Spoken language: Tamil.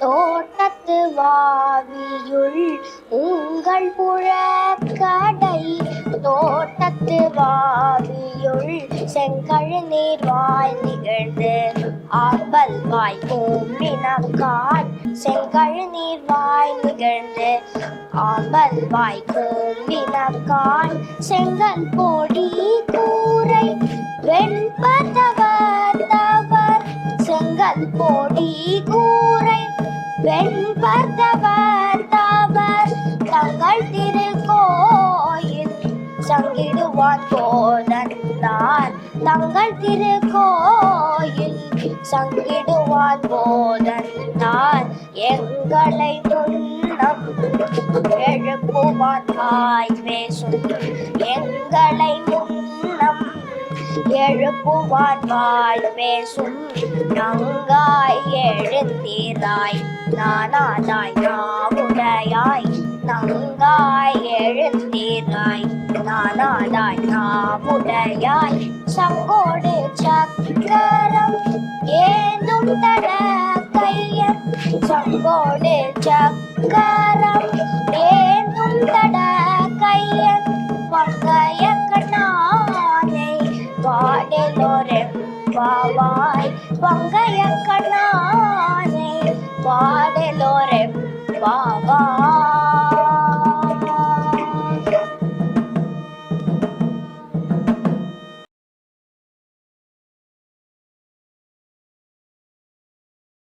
தோட்டத்து வாவியுள் உங்கள் புழக்கடை தோட்டத்து வாவியுள் செங்கழு நீர் வாய் நிகழ்ந்து ஆம்பல் வாய் கூம்பினக்கான் செங்கழு நீர் வாய் நிகழ்ந்து ஆம்பல் வாய் கூம்பினக்கான் செங்கல் பொடி கூரை வெண்பதவர் தவர். செங்கல் பொடி கூரை பெண் பார்த்தவர் தாவர் தங்கள் திருக்கோயில் சங்கிடுவான் போதன்னார் தங்கள் திருக்கோயில் சங்கிடுவான் போதன்னார் எங்களை முன்னம் எழுப்புவான் தாய் பேசும் எங்களை முன் எழுப்புவான் வாய் பேசும் நங்காய் எழுந்தீராய் நானாதாய் நாவுடையாய் நங்காய் எழுந்தீராய் நானாதாய் நாவுடையாய் சங்கோடு சக்கரம் ஏந்தும் தட கையன் சங்கோடு சக்கரம் பாவாய் பங்கைய கண்ணானே பாடலோரே பாவாய்